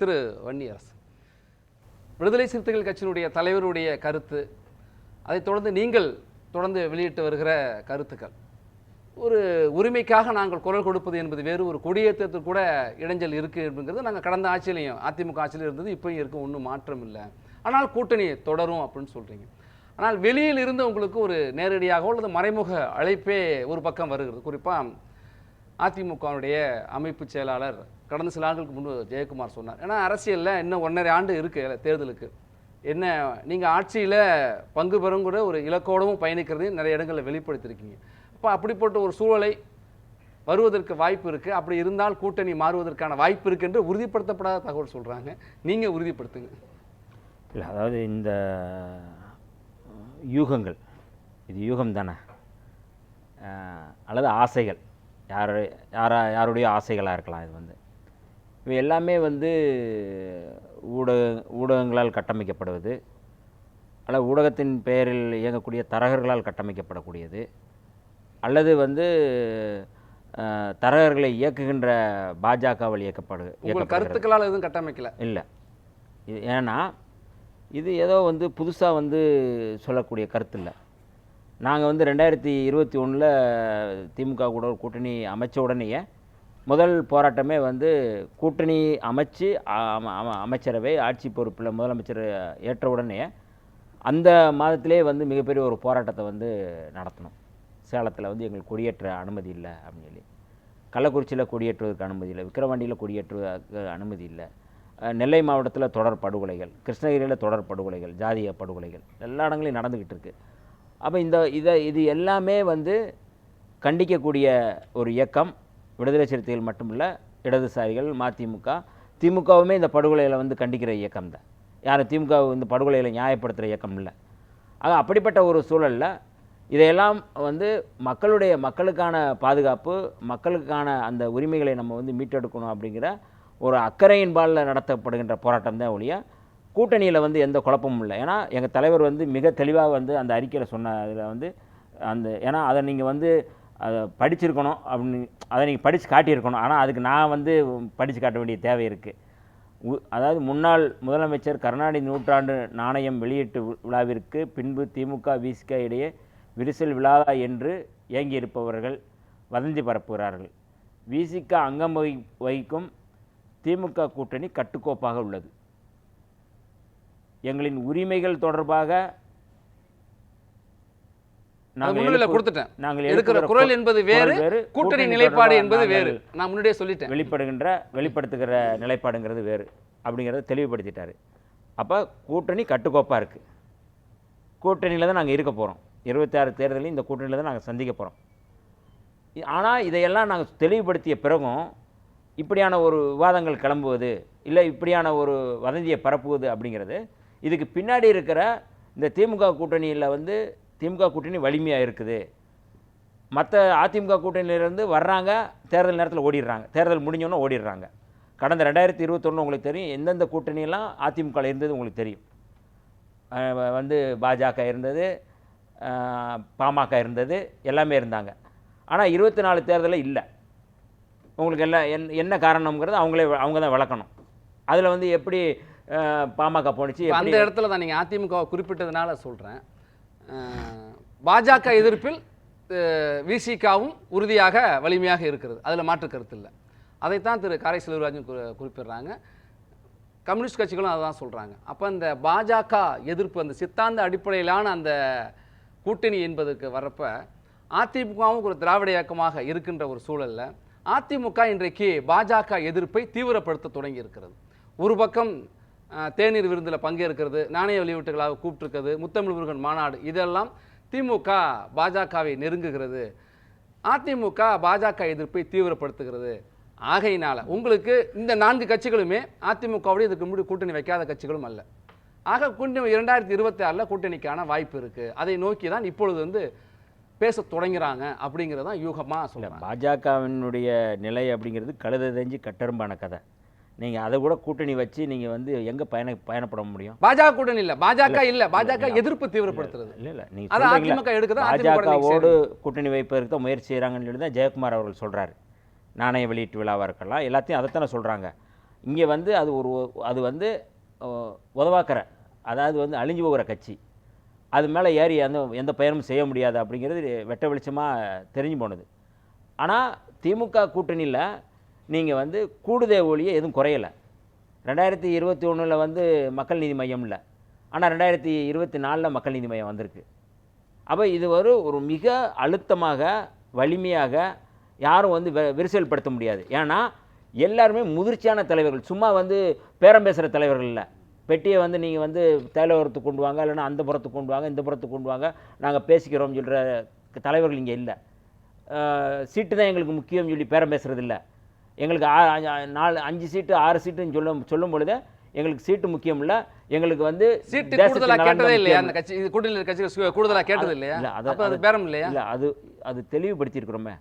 திரு வன்னியரசு. விடுதலை சிறுத்தைகள் கட்சியினுடைய தலைவருடைய கருத்து அதைத் தொடர்ந்து நீங்கள் தொடர்ந்து வெளியிட்டு வருகிற கருத்துக்கள். ஒரு உரிமைக்காக நாங்கள் குரல் கொடுப்பது என்பது வேறு ஒரு கொடியேற்றத்துக்கு கூட இடைஞ்சல் இருக்குது அப்படிங்கிறது நாங்கள் கடந்த ஆட்சியிலையும் அதிமுக ஆட்சியிலும் இருந்தது இப்போயும் இருக்கும் ஒன்றும் மாற்றம் இல்லை. ஆனால் கூட்டணி தொடரும் அப்படின்னு சொல்கிறீங்க ஆனால் வெளியில் இருந்து உங்களுக்கு ஒரு நேரடியாகவோ அல்லது மறைமுக அழைப்பே ஒரு பக்கம் வருகிறது. குறிப்பாக அதிமுகவுடைய அமைப்பு செயலாளர் கடந்த சில ஆண்டுகளுக்கு முன்பு ஜெயக்குமார் சொன்னார். ஏன்னா அரசியலில் இன்னும் ஒன்றரை ஆண்டு இருக்குது தேர்தலுக்கு. என்ன நீங்கள் ஆட்சியில் பங்கு பெறும் கூட ஒரு இலக்கோடவும் பயணிக்கிறதையும் நிறைய இடங்களில் வெளிப்படுத்தியிருக்கீங்க அப்போ அப்படிப்பட்ட ஒரு சூழலை வருவதற்கு வாய்ப்பு இருக்குது அப்படி இருந்தால் கூட்டணி மாறுவதற்கான வாய்ப்பு இருக்கு என்று உறுதிப்படுத்தப்படாத தகவல் சொல்கிறாங்க நீங்கள் உறுதிப்படுத்துங்க. இல்லை அதாவது இந்த யூகங்கள் இது யூகம் தானே? அல்லது ஆசைகள். யார் யாரா யாருடைய ஆசைகளாக இருக்கலாம் இது வந்து. இவை எல்லாமே வந்து ஊடக ஊடகங்களால் கட்டமைக்கப்படுவது அல்லது ஊடகத்தின் பெயரில் இயங்கக்கூடிய தரகர்களால் கட்டமைக்கப்படக்கூடியது அல்லது வந்து தரகர்களை இயக்குகின்ற பாஜகவால் இயக்கப்படு கருத்துக்களால் எதுவும் கட்டமைக்கல. இல்லை. இது ஏன்னா இது ஏதோ வந்து புதுசாக வந்து சொல்லக்கூடிய கருத்து இல்லை. நாங்கள் வந்து ரெண்டாயிரத்தி இருபத்தி ஒன்றில் திமுக கூட ஒரு கூட்டணி அமைச்ச உடனேயே முதல் போராட்டமே வந்து கூட்டணி அமைச்சு அமைச்சரவை ஆட்சி பொறுப்பில் முதலமைச்சர் ஏற்ற உடனே அந்த மாதத்திலே வந்து மிகப்பெரிய ஒரு போராட்டத்தை வந்து நடத்தணும். சேலத்தில் வந்து எங்களுக்கு கொடியேற்ற அனுமதி இல்லை அப்படின்னு சொல்லி. கள்ளக்குறிச்சியில் கொடியேற்றுவதற்கு அனுமதி இல்லை. விக்கிரவாண்டியில் கொடியேற்றுவதற்கு அனுமதி இல்லை. நெல்லை மாவட்டத்தில் தொடர் படுகொலைகள் கிருஷ்ணகிரியில் தொடர் படுகொலைகள் ஜாதிய படுகொலைகள் எல்லா இடங்களையும் நடந்துக்கிட்டு இருக்குது அப்போ இந்த இதை இது எல்லாமே வந்து கண்டிக்கக்கூடிய ஒரு இயக்கம். விடுதலை சிறுத்தைகள் மட்டுமில்ல இடதுசாரிகள் மதிமுக திமுகவுமே இந்த படுகொலையில் வந்து கண்டிக்கிற இயக்கம் தான். யாரும் திமுக இந்த படுகொலையில் நியாயப்படுத்துகிற இயக்கம் இல்லை. ஆக அப்படிப்பட்ட ஒரு சூழலில் இதையெல்லாம் வந்து மக்களுடைய மக்களுக்கான பாதுகாப்பு மக்களுக்கான அந்த உரிமைகளை நம்ம வந்து மீட்டெடுக்கணும் அப்படிங்கிற ஒரு அக்கறையின்பாலில் நடத்தப்படுகின்ற போராட்டம் தான் ஒழிய கூட்டணியில் வந்து எந்த குழப்பமும் இல்லை. ஏன்னா எங்கள் தலைவர் வந்து மிக தெளிவாக வந்து அந்த அறிக்கையில் சொன்ன அதில் வந்து அந்த ஏன்னா அதை நீங்கள் வந்து அதை படிச்சிருக்கணும் அப்படின்னு அதை நீங்கள் படித்து காட்டியிருக்கணும். ஆனால் அதுக்கு நான் வந்து படித்து காட்ட வேண்டிய தேவை இருக்குது உ- அதாவது முன்னாள் முதலமைச்சர் கருணாநிதி நூற்றாண்டு நாணயம் வெளியீட்டு விழாவிற்கு பின்பு திமுக விசிக இடையே விரிசல் விழாதா என்று இயங்கியிருப்பவர்கள் வதந்தி பரப்புகிறார்கள். விசிக அங்கம் வகி வகிக்கும் திமுக கூட்டணி கட்டுக்கோப்பாக உள்ளது. எங்களின் உரிமைகள் தொடர்பாக நாங்கள் முன்னிலை எழுப்பு- கொடுத்துட்டேன். நாங்கள் எடுக்கிற குரல் என்பது வேறு வேறு, கூட்டணி நிலைப்பாடு என்பது வேறு. நான் முன்னாடியே சொல்லிட்டேன். வெளிப்படுகின்ற வெளிப்படுத்துகிற நிலைப்பாடுங்கிறது வேறு அப்படிங்கிறத தெளிவுபடுத்திட்டாரு. அப்போ கூட்டணி கட்டுக்கோப்பாக இருக்குது கூட்டணியில் தான் நாங்கள் இருக்க போகிறோம் இருபத்தாறு தேர்தலையும் இந்த கூட்டணியில் தான் நாங்கள் சந்திக்க போகிறோம் ஆனால் இதையெல்லாம் நாங்கள் தெளிவுபடுத்திய பிறகும் இப்படியான ஒரு விவாதங்கள் கிளம்புவது இல்லை இப்படியான ஒரு வதந்தியை பரப்புவது அப்படிங்கிறது இதுக்கு பின்னாடி இருக்கிற இந்த திமுக கூட்டணியில் வந்து திமுக கூட்டணி வலிமையாக இருக்குது. மற்ற அதிமுக கூட்டணியிலேருந்து வர்றாங்க தேர்தல் நேரத்தில் ஓடிடுறாங்க. தேர்தல் முடிஞ்சோன்னே ஓடிடுறாங்க. கடந்த ரெண்டாயிரத்தி இருபத்தொன்று உங்களுக்கு தெரியும். எந்தெந்த கூட்டணியெல்லாம் அதிமுகவில் இருந்தது உங்களுக்கு தெரியும். வந்து பாஜக இருந்தது பாமக இருந்தது எல்லாமே இருந்தாங்க. ஆனால் இருபத்தி நாலு தேர்தலில் இல்லை. உங்களுக்கு எல்லாம் என் என்ன காரணம்ங்கிறது அவங்களே அவங்க தான் விளக்கணும். அதில் வந்து எப்படி பாமக போணுச்சு அந்த இடத்துல தான் நீங்கள் அதிமுக குறிப்பிட்டதுனால சொல்கிறேன் பாஜக எதிர்ப்பில் விசிகாவும் உறுதியாக வலிமையாக இருக்கிறது. அதில் மாற்று கருத்து இல்லை. அதைத்தான் திரு காரை செல்வராஜன் குறிப்பிடுறாங்க. கம்யூனிஸ்ட் கட்சிகளும் அதை தான் சொல்கிறாங்க அப்போ இந்த பாஜக எதிர்ப்பு அந்த சித்தாந்த அடிப்படையிலான அந்த கூட்டணி என்பதற்கு வரப்ப அதிமுகவும் ஒரு திராவிட இயக்கமாக இருக்கின்ற ஒரு சூழல்ல அதிமுக இன்றைக்கு பாஜக எதிர்ப்பை தீவிரப்படுத்த தொடங்கி இருக்கிறது ஒரு பக்கம் தேநீர் விருந்தில் பங்கேற்கிறது நாணய வெளியீட்டுகளாக கூப்பிட்டுருக்கிறது முத்தமிழ் முருகன் மாநாடு. இதெல்லாம் திமுக பாஜகவை நெருங்குகிறது. அதிமுக பாஜக எதிர்ப்பை தீவிரப்படுத்துகிறது. ஆகையினால உங்களுக்கு இந்த நான்கு கட்சிகளுமே அதிமுகவுடைய இதுக்கு முன்னாடி கூட்டணி வைக்காத கட்சிகளும் அல்ல. ஆக கூட்டணி இரண்டாயிரத்தி இருபத்தி ஆறில் கூட்டணிக்கான வாய்ப்பு இருக்கு. அதை நோக்கி தான் இப்பொழுது வந்து பேச தொடங்குறாங்க அப்படிங்கிறது தான் யூகமாக சொல்கிறாங்க பாஜகவினுடைய நிலை அப்படிங்கிறது கழுத தெரிஞ்சு கட்டெரும்பான கதை. நீங்கள் அதை கூட கூட்டணி வச்சு நீங்கள் வந்து எங்கே பயண பயணப்பட முடியும்? பாஜக கூட்டணி இல்ல. பாஜக இல்ல. பாஜக. எதிர்ப்பு தீவிரப்படுத்துறது. இல்லை இல்லை. நீங்கள் அதிமுக எடுக்குது? பாஜகவோடு கூட்டணி வைப்பதற்கு தான் முயற்சி செய்கிறாங்கன்னு சொல்லி தான் ஜெயக்குமார் அவர்கள் சொல்கிறாரு நாணய வெளியீட்டு விழாவாக இருக்கலாம் எல்லாத்தையும் அதைத்தானே சொல்கிறாங்க இங்கே வந்து அது ஒரு அது வந்து உதவாக்கற அதாவது வந்து அழிஞ்சு போகிற கட்சி. அது மேலே ஏறி அந்த எந்த பயனும் செய்ய முடியாது அப்படிங்கிறது வெட்ட வெளிச்சமாக தெரிஞ்சு போனது. ஆனால் திமுக கூட்டணியில் நீங்கள் வந்து கூடுதே ஒழிய எதுவும் குறையலை. ரெண்டாயிரத்தி இருபத்தி ஒன்றில் வந்து மக்கள் நீதி மையம் இல்லை. ஆனால் ரெண்டாயிரத்தி இருபத்தி நாலில் மக்கள் நீதி மையம் வந்திருக்கு. அப்போ இது ஒரு ஒரு மிக அழுத்தமாக வலிமையாக யாரும் வந்து விரிசல் படுத்த முடியாது. ஏன்னா எல்லாருமே முதிர்ச்சியான தலைவர்கள். சும்மா வந்து பேரம் பேசுகிற தலைவர்கள் இல்லை. பெட்டியை வந்து நீங்கள் வந்து தலைவரத்துக்கு கொண்டு வாங்க இல்லைன்னா அந்த புறத்துக்கு கொண்டு வாங்க இந்த புறத்துக்கு கொண்டு வாங்க நாங்கள் பேசிக்கிறோம் சொல்கிற தலைவர்கள் இங்கே இல்லை. சீட்டு தான் எங்களுக்கு முக்கியம் சொல்லி பேரம் பேசுகிறது இல்லை. எங்களுக்கு நாலு அஞ்சு சீட்டு ஆறு சீட்டுன்னு சொல்லும் சொல்லும் பொழுது எங்களுக்கு சீட்டு முக்கியம் இல்லை. எங்களுக்கு வந்து சீட்டு தேசத்தின் கூடுதலா நலன் தான் கேட்டதே இல்லையா. அந்த கட்சி இது கூட்டணியில் கட்சி கூடுதலா கேட்டது இல்லையா இல்ல, அது- அது பேரம் இல்லையா? இல்ல அது அது தெளிவுபடுத்தியிருக்கிறோமே.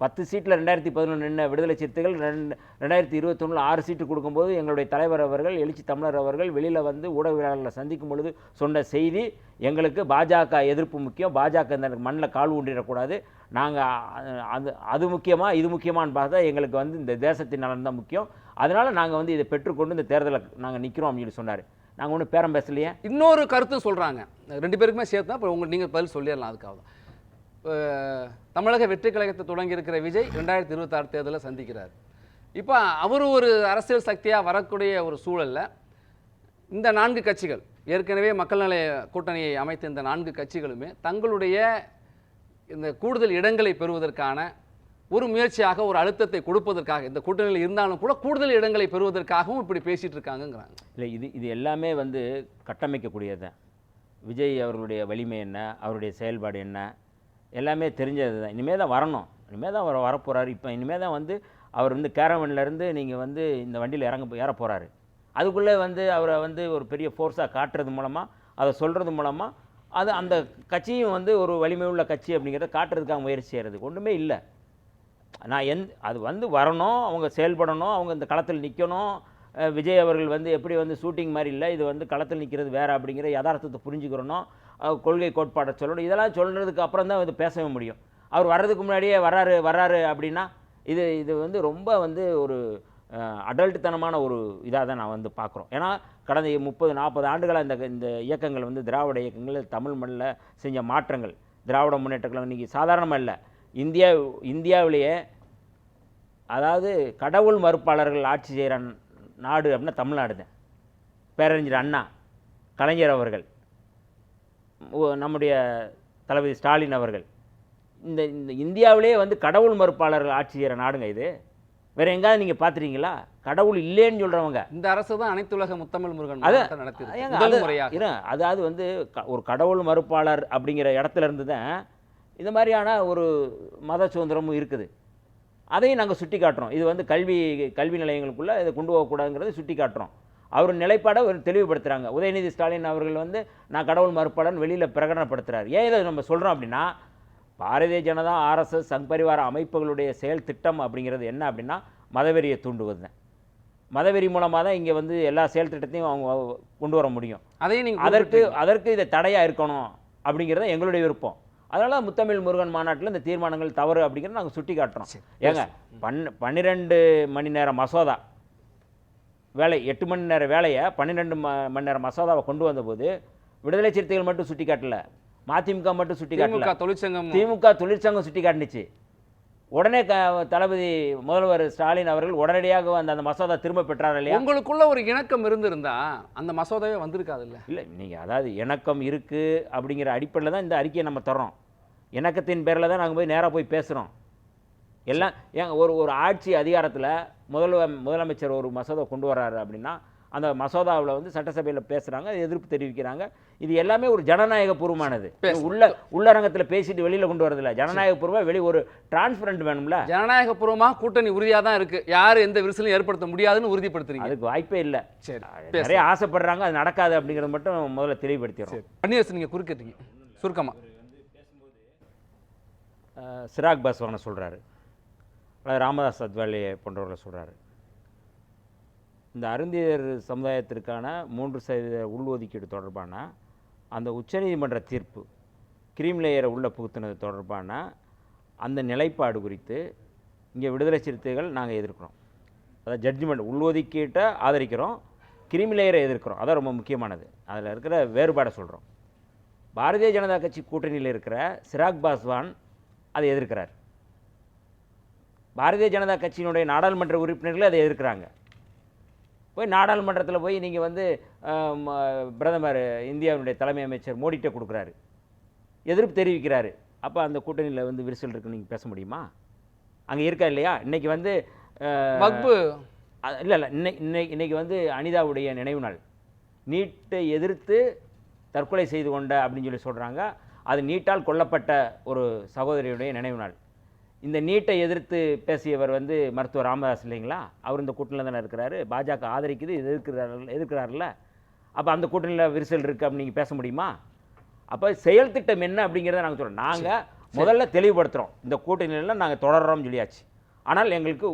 பத்து சீட்டில் ரெண்டாயிரத்தி பதினொன்று விடுதலை சிறுத்தைகள் ரெண்டு ரெண்டாயிரத்தி இருபத்தொன்னில் ஆறு சீட்டு கொடுக்கும்போது எங்களுடைய தலைவர் அவர்கள் எழுச்சி தமிழர் அவர்கள் வெளியில் வந்து ஊடகவியலாளர்களை சந்திக்கும் பொழுது சொன்ன செய்தி எங்களுக்கு பாஜக எதிர்ப்பு முக்கியம். பாஜக இந்த மண்ணில் கால் ஊண்டிடக்கூடாது. நாங்கள் அது அது முக்கியமாக இது முக்கியமான்னு பார்த்தா எங்களுக்கு வந்து இந்த தேசத்தின் நலன் தான் முக்கியம். அதனால் நாங்கள் வந்து இதை பெற்றுக்கொண்டு இந்த தேர்தலை நாங்கள் நிற்கிறோம் அப்படின்னு சொன்னார். நாங்கள் ஒன்றும் பேரம் பேசலையே? இன்னொரு கருத்து சொல்கிறாங்க ரெண்டு பேருக்குமே சேர்த்து தான் இப்போ உங்க நீங்கள் பதில் சொல்லிடலாம் அதுக்காக தான் தமிழக வெற்றி கழகத்தை தொடங்கி இருக்கிற விஜய் ரெண்டாயிரத்தி இருபத்தாறு தேர்தலில் சந்திக்கிறார். இப்போ அவர் ஒரு அரசியல் சக்தியாக வரக்கூடிய ஒரு சூழல்ல இந்த நான்கு கட்சிகள் ஏற்கனவே மக்கள் நல கூட்டணியை அமைத்த இந்த நான்கு கட்சிகளுமே தங்களுடைய இந்த கூடுதல் இடங்களை பெறுவதற்கான ஒரு முயற்சியாக ஒரு அழுத்தத்தை கொடுப்பதற்காக இந்த கூட்டணியில் இருந்தாலும் கூட கூடுதல் இடங்களை பெறுவதற்காகவும் இப்படி பேசிகிட்டு இருக்காங்கங்கிறாங்க. இல்லை இது இது எல்லாமே வந்து கட்டமைக்கக்கூடியது. தான் விஜய் அவர்களுடைய வலிமை என்ன? அவருடைய செயல்பாடு என்ன? எல்லாமே தெரிஞ்சது தான். இனிமேல் தான் வரணும். இனிமேல் தான் வர வரப்போகிறாரு இப்போ இனிமேல் தான் வந்து அவர் வந்து கேரவன்லேருந்து நீங்கள் வந்து இந்த வண்டியில் இறங்க ஏற போகிறாரு அதுக்குள்ளே வந்து அவரை வந்து ஒரு பெரிய ஃபோர்ஸாக காட்டுறது மூலமாக அதை சொல்கிறது மூலமாக அது அந்த கட்சியும் வந்து ஒரு வலிமை உள்ள கட்சி அப்படிங்கிறத காட்டுறதுக்காக முயற்சி செய்கிறது ஒன்றுமே இல்லை. நான் எந் அது வந்து வரணும் அவங்க செயல்படணும் அவங்க இந்த களத்தில் நிற்கணும் விஜய் அவர்கள் வந்து எப்படி வந்து ஷூட்டிங் மாதிரி இல்லை இது வந்து களத்தில் நிற்கிறது வேறு அப்படிங்கிற யதார்த்தத்தை புரிஞ்சுக்கிறணும் கொள்கை கோட்பாடை சொல்லணும். இதெல்லாம் சொல்கிறதுக்கு அப்புறம் தான் இது பேசவே முடியும். அவர் வர்றதுக்கு முன்னாடியே வர்றாரு வர்றாரு அப்படின்னா இது இது வந்து ரொம்ப வந்து ஒரு அடல்ட்டுத்தனமான ஒரு இதாக தான் நான் வந்து பார்க்குறோம். ஏன்னா கடந்த முப்பது நாற்பது ஆண்டுகளாக இந்த இந்த இயக்கங்கள் வந்து திராவிட இயக்கங்கள் தமிழ் மண்ணில் செஞ்ச மாற்றங்கள் திராவிட முன்னேற்றங்கள் இன்றைக்கி சாதாரணமாக இல்லை. இந்தியா இந்தியாவிலேயே அதாவது கடவுள் மறுப்பாளர்கள் ஆட்சி செய்கிற நாடு அப்படின்னா தமிழ்நாடு தான். பேரறிஞர் அண்ணா கலைஞர் அவர்கள் ஓ- நம்முடைய தளபதி ஸ்டாலின் அவர்கள். இந்த இந்த இந்தியாவிலேயே வந்து கடவுள் மறுப்பாளர்கள் ஆட்சி செய்கிற நாடுங்க இது. வேற எங்காவது நீங்கள் பார்த்துறீங்களா கடவுள் இல்லைன்னு சொல்கிறவங்க இந்த அரசு தான் அனைத்துலக முத்தமிழ் முருகன் அது- அதாவது வந்து ஒரு கடவுள் மறுப்பாளர் அப்படிங்கிற இடத்துல இருந்து தான் இந்த மாதிரியான ஒரு மத சுதந்திரமும் இருக்குது. அதையும் நாங்கள் சுட்டி காட்டுறோம். இது வந்து கல்வி கல்வி நிலையங்களுக்குள்ளே இதை கொண்டு போகக்கூடாதுங்கிறத சுட்டி காட்டுறோம். அவர் நிலைப்பாடை ஒரு தெளிவுபடுத்துகிறாங்க உதயநிதி ஸ்டாலின் அவர்கள் வந்து நான் கடவுள் மறுப்பாளர்னு வெளியில் பிரகடனப்படுத்துகிறார் ஏன் இதை நம்ம சொல்கிறோம் அப்படின்னா பாரதிய ஜனதா ஆர்எஸ்எஸ் சங் பரிவார அமைப்புகளுடைய செயல் திட்டம் அப்படிங்கிறது என்ன அப்படின்னா மதவெறியை தூண்டுவது தான். மதவெறி மூலமாக தான் இங்கே வந்து எல்லா செயல் திட்டத்தையும் அவங்க கொண்டு வர முடியும். அதையும் நீங்க அதற்கு. அதற்கு இதை தடையாக இருக்கணும் அப்படிங்கிறது எங்களுடைய விருப்பம். அதனால் முத்தமிழ் முருகன் மாநாட்டில் இந்த தீர்மானங்கள் தவறு அப்படிங்கிறத நாங்கள் சுட்டி காட்டுறோம் ஏங்க பன் பன்னிரெண்டு மணி நேர மசோதா வேலை எட்டு மணி நேர வேலையை பன்னிரெண்டு ம மணி நேர மசோதாவை கொண்டு வந்தபோது விடுதலை சிறுத்தைகள் மட்டும் சுட்டி காட்டல மதிமுக மட்டும் சுட்டி காட்டல. தொழிற்சங்கம். திமுக தொழிற்சங்கம் சுட்டி காட்டுனுச்சு. உடனே தளபதி முதல்வர் ஸ்டாலின் அவர்கள் உடனடியாக அந்த அந்த மசோதா திரும்ப பெற்றார் இல்லையா? உங்களுக்குள்ள ஒரு இணக்கம் இருந்திருந்தா அந்த மசோதாவே வந்திருக்காது இல்ல? இல்லை நீங்கள் அதாவது இணக்கம் இருக்குது அப்படிங்கிற அடிப்படையில் தான் இந்த அறிக்கையை நம்ம தர்றோம். இணக்கத்தின் பேரில் தான் நாங்கள் போய் நேராக போய் பேசுகிறோம் எல்லாம் ஏங்க ஒரு ஒரு ஆட்சி அதிகாரத்தில் முதல்வ முதலமைச்சர் ஒரு மசோதா கொண்டு வர்றாரு அப்படின்னா அந்த மசோதாவில் வந்து சட்டசபையில் பேசுகிறாங்க எதிர்ப்பு தெரிவிக்கிறாங்க. இது எல்லாமே ஒரு ஜனநாயக பூர்வமானது. உள்ள உள்ளரங்கத்தில் பேசிட்டு வெளியில் கொண்டு வரதில்ல. ஜனநாயக பூர்வமாக வெளி ஒரு டிரான்ஸ்பரண்ட் வேணும்ல? ஜனநாயக பூர்வமா கூட்டணி உறுதியா தான் இருக்கு. யாரு எந்த விரிசலும் ஏற்படுத்த முடியாதுன்னு உறுதிப்படுத்துறீங்க. அதுக்கு வாய்ப்பே இல்லை. சரி. நிறைய ஆசைப்படுறாங்க அது நடக்காது அப்படிங்கிறது மட்டும் முதல்ல தெளிவுபடுத்திடுறோம். சரி. பன்னீரசன் நீங்க குறுக்கிட்டீங்க சுருக்கமா. அஹ் சிராக் பாஸ்வானை சொல்கிறாரு ராமதாஸ் அத்வாலே போன்றவர்களை சொல்கிறாரு இந்த அருந்தியர் சமுதாயத்திற்கான மூன்று சதவீத உள்ஒதுக்கீடு தொடர்பான அந்த உச்சநீதிமன்ற தீர்ப்பு கிரீம் லேயரை உள்ளே புகுத்தினது தொடர்பான அந்த நிலைப்பாடு குறித்து இங்கே விடுதலை சிறுத்தைகள் நாங்கள் எதிர்க்கிறோம். அதாவது ஜட்ஜ்மெண்ட் உள்ஒதுக்கீட்டை ஆதரிக்கிறோம் கிரிமிலேயரை எதிர்க்கிறோம். அதான் ரொம்ப முக்கியமானது. அதில் இருக்கிற வேறுபாடை சொல்கிறோம். பாரதிய ஜனதா கட்சி கூட்டணியில் இருக்கிற சிராக் பாஸ்வான் அதை எதிர்க்கிறார். பாரதிய ஜனதா கட்சியினுடைய நாடாளுமன்ற உறுப்பினர்கள் அதை எதிர்க்கிறாங்க. போய் நாடாளுமன்றத்தில் போய் நீங்கள் வந்து பிரதமர் இந்தியாவினுடைய தலைமை அமைச்சர் மோடிட்ட கொடுக்குறாரு. எதிர்ப்பு தெரிவிக்கிறாரு. அப்போ அந்த கூட்டணியில் வந்து விரிசல் இருக்குன்னு நீங்கள் பேச முடியுமா? அங்கே இருக்கா இல்லையா? இன்னைக்கு வந்து இல்ல இல்ல. இன்னை இன்னை இன்னைக்கு வந்து அனிதாவுடைய நினைவு நாள். நீட்டை எதிர்த்து தற்கொலை செய்து கொண்ட அப்படின்னு சொல்லி சொல்றாங்க. அது நீட்டால் கொல்லப்பட்ட ஒரு சகோதரியுடைய நினைவு நாள். இந்த நீட்டை எதிர்த்து பேசியவர் வந்து மருத்துவர் ராமதாஸ் இல்லைங்களா? அவர் இந்த கூட்டணியில் தானே இருக்கிறாரு. பாஜக ஆதரிக்குது எதிர்க்கிறார் எதிர்க்கிறாருல்ல அப்போ அந்த கூட்டணியில் விரிசல் இருக்குது அப்படின்னு நீங்கள் பேச முடியுமா? அப்போ செயல் திட்டம் என்ன அப்படிங்கிறத நாங்கள் சொல்கிறோம் நாங்கள் முதல்ல தெளிவுபடுத்துகிறோம் இந்த கூட்டணியில் நாங்கள் தொடர்றோம்னு சொல்லியாச்சு. ஆனால் எங்களுக்கு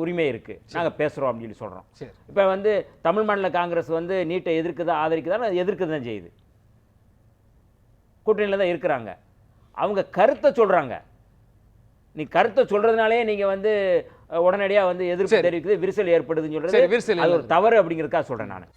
உரிமை இருக்குது நாங்கள் பேசுகிறோம் அப்படின்னு சொல்லி சொல்கிறோம் இப்போ வந்து தமிழ் மாநில காங்கிரஸ் வந்து நீட்டை எதிர்க்குதா ஆதரிக்குதா எதிர்க்க தான் செய்யுது. கூட்டணியில் தான் இருக்கிறாங்க. அவங்க கருத்தை சொல்கிறாங்க நீ கருத்தை சொல்கிறதுனாலே நீங்கள் வந்து உடனடியாக வந்து எதிர்ப்பு. தெரிவிக்குது விரிசல் ஏற்படுதுன்னு சரி சொல்கிறது விரிசல் அது. ஒரு தவறு அப்படிங்கிறதுக்காக சொல்கிறேன் நான்